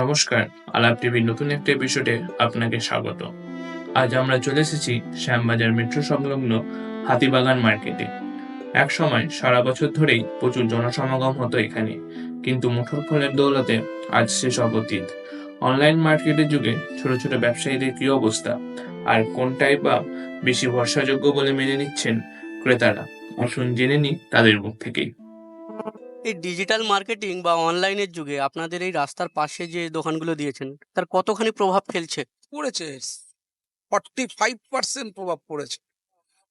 নমস্কার, আলাপ টিভির নতুন একটা এপিসোডে আপনাকে স্বাগত। আজ আমরা চলে এসেছি শ্যামবাজার মেট্রো সংলগ্ন হাতিবাগান মার্কেটে এক সময় সারা বছর ধরেই প্রচুর জনসমাগম হতো এখানে, কিন্তু মুঠোর ফলের দৌলতে আজ সেসব অতীত অনলাইন মার্কেটের যুগে ছোট ছোট ব্যবসায়ীদের কি অবস্থা? আর কোনটাই বা বেশি ভরসাযোগ্য বলে মেনে নিচ্ছেন ক্রেতারা? আসুন জেনে নিই তাদের মুখ থেকেই। এই ডিজিটাল মার্কেটিং বা অনলাইনের যুগে আপনাদের এই রাস্তার পাশে যে দোকানগুলো দিয়েছেন, তার কতখানি প্রভাব ফেলছে? পড়েছে। ফর্টি ফাইভ পার্সেন্ট প্রভাব পড়েছে।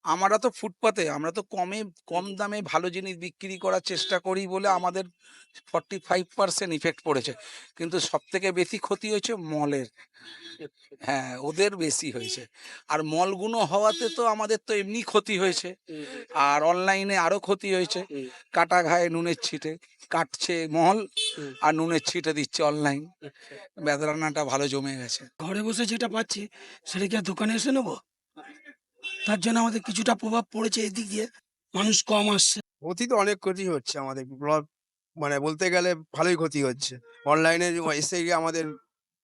আমরা তো ফুটপাতে আমরা তো কমে কম দামে ভালো জিনিস বিক্রি করার চেষ্টা করি বলে আমাদের ফর্টি ফাইভ পার্সেন্ট ইফেক্ট পড়েছে। কিন্তু সব থেকে বেশি ক্ষতি হয়েছে মলের। হ্যাঁ ওদের বেশি হয়েছে। আর মলগুলো হওয়াতে তো আমাদের তো এমনি ক্ষতি হয়েছে। আর অনলাইনে আরও ক্ষতি হয়েছে। কাটা ঘায়ে নুনের ছিটে কাটছে মল আর নুনের ছিটে দিচ্ছে অনলাইন। বেদরানাটা ভালো জমে গেছে। ঘরে বসে যেটা পাচ্ছি সেটা কি আর দোকানে এসে নেব? তার জন্য আমাদের কিছুটা প্রভাব পড়েছে এদিক দিয়ে। মানুষ কম আসছে। ক্ষতি তো অনেক ক্ষতি হচ্ছে আমাদের। ব্লগ মানে বলতে গেলে ভালোই ক্ষতি হচ্ছে। অনলাইনে এসে গিয়ে আমাদের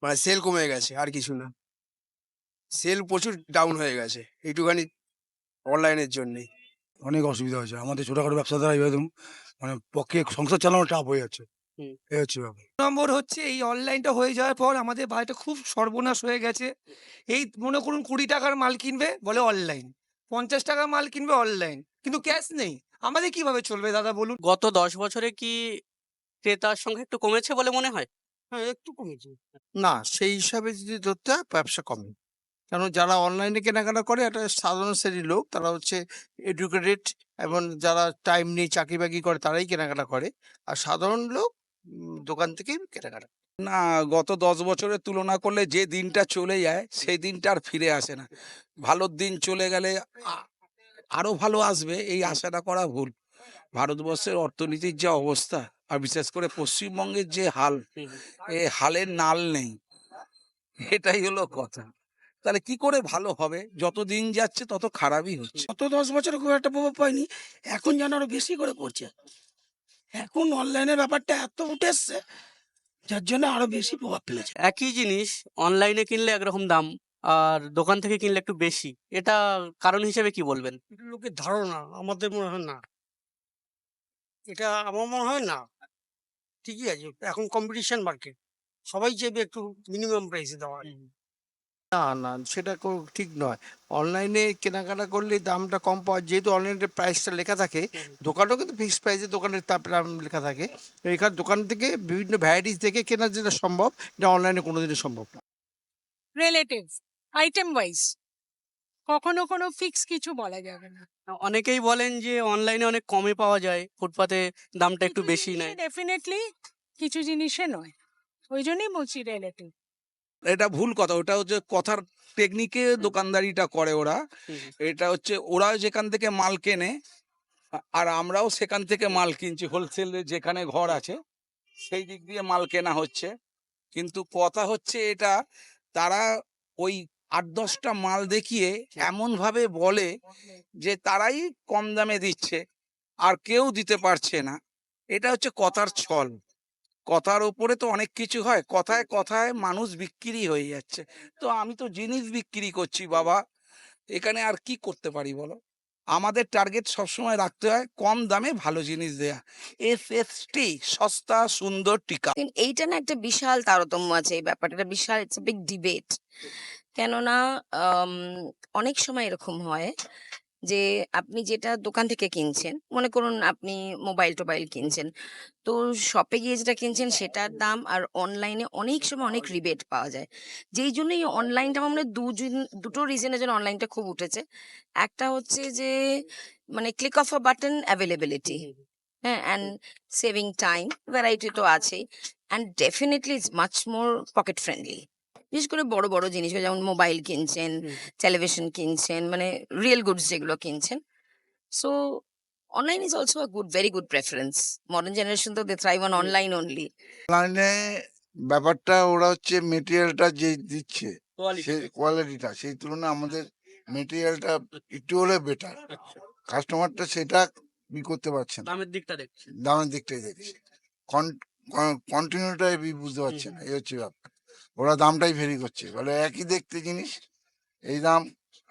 মানে সেল কমে গেছে আর কিছু না। সেল প্রচুর ডাউন হয়ে গেছে এইটুখানি অনলাইনের জন্যেই। অনেক অসুবিধা হয়েছে। আমাদের ছোটখাটো ব্যবসাদারা একদম মানে পক্ষে সংসার চালানো টাফ হয়ে যাচ্ছে। হুম। এই হচ্ছে ব্যাপার। নম্বর হচ্ছে এই অনলাইনটা হয়ে যাওয়ার পর আমাদের বাড়িটা খুব সর্বনাশ হয়ে গেছে। এই মনে করুন কুড়ি টাকার মাল কিনবে বলে অনলাইন পঞ্চাশ টাকার মাল কিনবে অনলাইন কিন্তু ক্যাশ নেই। আমাদের কীভাবে চলবে দাদা বলুন? গত দশ বছরে কি ক্রেতার সংখ্যা একটু কমেছে বলে মনে হয়? হ্যাঁ একটু কমেছে। না সেই হিসাবে যদি ধরতে হয় ব্যবসা কমে। কারণ যারা অনলাইনে কেনাকাটা করে একটা সাধারণ শ্রেণির লোক তারা হচ্ছে এডুকেটেড এবং যারা টাইম নেই চাকরি বাকরি করে তারাই কেনাকাটা করে। আর সাধারণ লোক দোকান থেকেই কেনাকাটা। না গত দশ বছরের তুলনা করলে যে দিনটা চলে যায় সেই দিনটা আর ফিরে আসে না। ভালো দিন চলে গেলে আরও ভালো আসবে এই আশাটা করা ভুল। ভারতবর্ষের অর্থনীতির যে অবস্থা আর বিশেষ করে পশ্চিমবঙ্গের যে হাল এ হালের নাল নেই। এটাই হলো কথা। তাহলে কি করে ভালো হবে? যত দিন যাচ্ছে তত খারাপই হচ্ছে। গত দশ বছরে খুব একটা প্রভাব পাইনি এখন যেন আরও বেশি করে পড়ছে। এখন অনলাইনের ব্যাপারটা এত উঠে এসছে যার জন্য আরও বেশি প্রভাব ফেলেছে। একই জিনিস অনলাইনে কিনলে একরকম দাম আর দোকান থেকে কিনলে একটু বেশি। এটা কারণ হিসেবে কি বলবেন? লোকের ধারণা আমাদের মনে হয় না। এটা আমার মনে হয় না। ঠিকই আছে এখন কম্পিটিশন মার্কেট সবাই চাইবে একটু মিনিমাম প্রাইসে দেওয়া না না সেটা কো- ঠিক নয়। অনলাইনে কেনাকাটা করলে দামটা কম পাওয়া যেহেতু অনলাইনে প্রাইসটা লেখা থাকে দোকানেও কিন্তু ফিক্স প্রাইসে দোকানের তার দাম লেখা থাকে। এখানে দোকান থেকে বিভিন্ন ভ্যারাইটিস দেখে কেনা যেটা সম্ভব এটা অনলাইনে কোনোদিনই সম্ভব না। রিলেটিভ আইটেম ওয়াইজ কখনো কোনো ফিক্স কিছু বলা যাবে না। অনেকেই বলেন যে অনলাইনে অনেক কমে পাওয়া যায় ফুটপাতে দামটা একটু বেশি নেয়। ডেফিনেটলি কিছু জিনিসে নয়। ওই জন্যই বলছি রিলেটিভ এটা ভুল কথা। ওটা হচ্ছে কথার টেকনিকে দোকানদারিটা করে ওরা। এটা হচ্ছে ওরা যেখান থেকে মাল কেনে আর আমরাও সেখান থেকে মাল কিনছি। হোলসেলে যেখানে ঘর আছে সেই দিক দিয়ে মাল কেনা হচ্ছে। কিন্তু কথা হচ্ছে এটা তারা ওই আট দশটা মাল দেখিয়ে এমন ভাবে বলে যে তারাই কম দামে দিচ্ছে আর কেউ দিতে পারছে না। এটা হচ্ছে কথার ছল। কথার ওপরে তো অনেক কিছু হয়। কথায় কথায় মানুষ বিক্রি হয়ে যাচ্ছে। তো আমি তো জিনিস বিক্রি করছি, বাবা। এখানে আর কি করতে পারি বলো? আমাদের টার্গেট সবসময় রাখতে হয় কম দামে ভালো জিনিস দেয়া। এস এস টি সস্তা, সুন্দর টিকা। এইটা না একটা বিশাল তারতম্য আছে এই ব্যাপারটা। বিশাল ইটস বিগ ডিবেট কেননা অনেক সময় এরকম হয় যে আপনি যেটা দোকান থেকে কিনছেন, মনে করুন আপনি মোবাইল টোবাইল কিনছেন। তো শপে গিয়ে যেটা কিনছেন সেটার দাম আর অনলাইনে অনেক সময় অনেক রিবেট পাওয়া যায়। যেই জন্যই অনলাইনটা মনে দুজন দুটো রিজনের জন্য অনলাইনটা খুব উঠেছে। একটা হচ্ছে যে মানে click of a button availability হ্যাঁ অ্যান্ড সেভিং টাইম ভ্যারাইটি তো আছেই। And definitely it's much more pocket friendly বিশেষ করে বড় বড় জিনিস যেমন মোবাইল কিনছেন টেলিভিশন কিনছেন মানে রিয়েল গুডস যেগুলো কিনছেন। So online is also a good very good preference modern generation তো they thrive on online only অনলাইনে ব্যাপারটা ওরা হচ্ছে মেটেরিয়ালটা যে দিচ্ছে সেই কোয়ালিটিটা সেই তুলনায় আমাদের মেটেরিয়ালটা একটু হলে বেটার কাস্টমারটা সেটা ই করতে পারছে না। দামের দিকটা দেখছেন। দামের দিকটাই দেখছে। কন্টিনিউটাই বুঝতে পারছে না এই হচ্ছে ব্যাপার। ওরা দামটাই ভেরি করছে। বলে একই দেখতে জিনিস এই দাম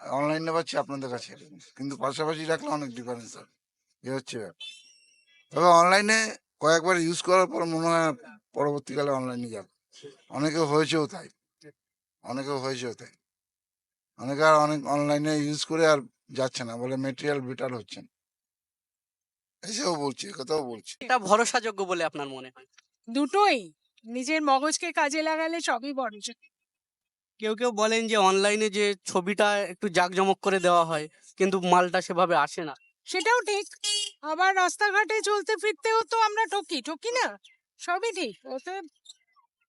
অনলাইনে পাচ্ছি আপনাদের কাছে কিন্তু পাশাপাশি রাখলে অনেক ডিফারেন্স হবে। এ হচ্ছে ব্যাপার। তবে অনলাইনে কয়েকবার ইউজ করার পর মনে হয় পরবর্তীকালে অনলাইনে যাবে। অনেকে হয়েছেও তাই। অনেকে হয়েছেও তাই। অনেকে আর অনেক অনলাইনে ইউজ করে আর যাচ্ছে না। বলে মেটেরিয়াল বেটার হচ্ছে না। এসেও বলছি এ কথাও বলছি। এটা ভরসাযোগ্য বলে আপনার মনে হয়? দুটোই। নিজের মগজকে কাজে লাগালে সবই ভরসা কেউ কেউ বলেন যে অনলাইনে যে ছবিটা একটু জাঁকজমক করে দেওয়া হয় কিন্তু মালটা সেভাবে আসে না। সেটাও ঠিক। আবার রাস্তাঘাটে চলতে ফিরতেও তো আমরা ঠকি ঠকি না? সবই ঠিক। ওতে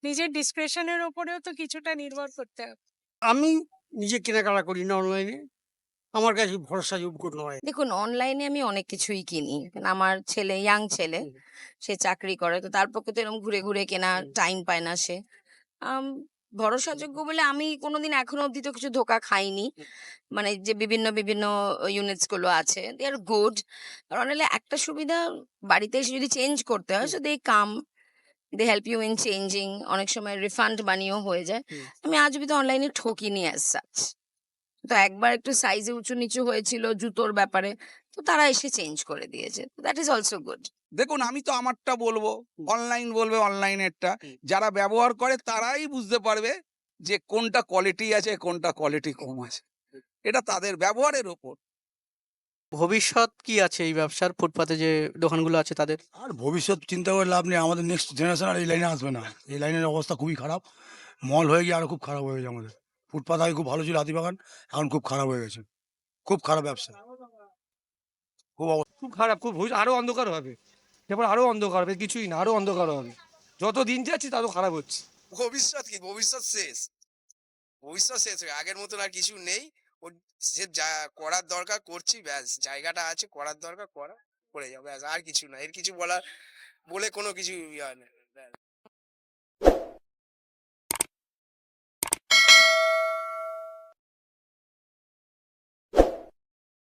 নিজের ডিসক্রিপশনের ওপরেও তো কিছুটা নির্ভর করতে হবে। আমি নিজে কেনাকাটা করি না অনলাইনে। আমার কাছে ভরসাযোগ্য নয়। দেখুন অনলাইনে আমি অনেক কিছুই কিনি। আমার ছেলে ইয়াং ছেলে সে চাকরি করে তো তার পক্ষে তো এরকম ঘুরে ঘুরে কেনা টাইম পায় না সে। ভরসাযোগ্য বলে আমি কোনোদিন এখনও অব্দি তো কিছু ধোকা খাইনি। মানে যে বিভিন্ন বিভিন্ন ইউনিটসগুলো আছে দে আর গুড কারণ হলে একটা সুবিধা বাড়িতে এসে যদি চেঞ্জ করতে হয় so they come they help you in changing অনেক সময় রিফান্ড বানিয়েও হয়ে যায়। আমি আজ অব্দি তো অনলাইনে ঠকিনি অ্যাজ সাচ তো একবার একটু সাইজে উঁচু নিচু হয়েছিল জুতোর ব্যাপারে তো তারা এসে চেঞ্জ করে দিয়েছে। দ্যাট ইজ অলসো গুড দেখুন আমি তো আমারটা বলব অনলাইন বলবে অনলাইনেরটা। যারা ব্যবহার করে তারাই বুঝতে পারবে যে কোনটা কোয়ালিটি আছে কোনটা কোয়ালিটি কম আছে। এটা তাদের ব্যবহারের ওপর। ভবিষ্যৎ কি আছে এই ব্যবসার ফুটপাতে যে দোকানগুলো আছে তাদের? আর ভবিষ্যৎ চিন্তা করে লাভ নেই আমাদের নেক্সট জেনারেশন আর এই লাইনে আসবে না। এই লাইনের অবস্থা খুবই খারাপ। মল হয়ে গিয়ে আরও খুব খারাপ হয়ে গেছে আমাদের। ফুটপাত আগে খুব ভালো ছিল হাতিবাগান এখন খুব খারাপ হয়ে গেছে। খুব খারাপ ব্যবসা। খুব অবস্থা খুব খারাপ খুব ভবিষ্যৎ আরও অন্ধকার হবে। এরপর আরও অন্ধকার হবে কিছুই না আরও অন্ধকার হবে। যত দিন যাচ্ছে তত খারাপ হচ্ছে। ভবিষ্যৎ কি? ভবিষ্যৎ শেষ। ভবিষ্যৎ শেষ হয়ে আগের মতন আর কিছু নেই। ও সে যা করার দরকার করছি ব্যাস। জায়গাটা আছে করার দরকার করা করে ব্যাস। আর কিছু না। এর কিছু বলার বলে কোনো কিছু ইয়ে হয় না।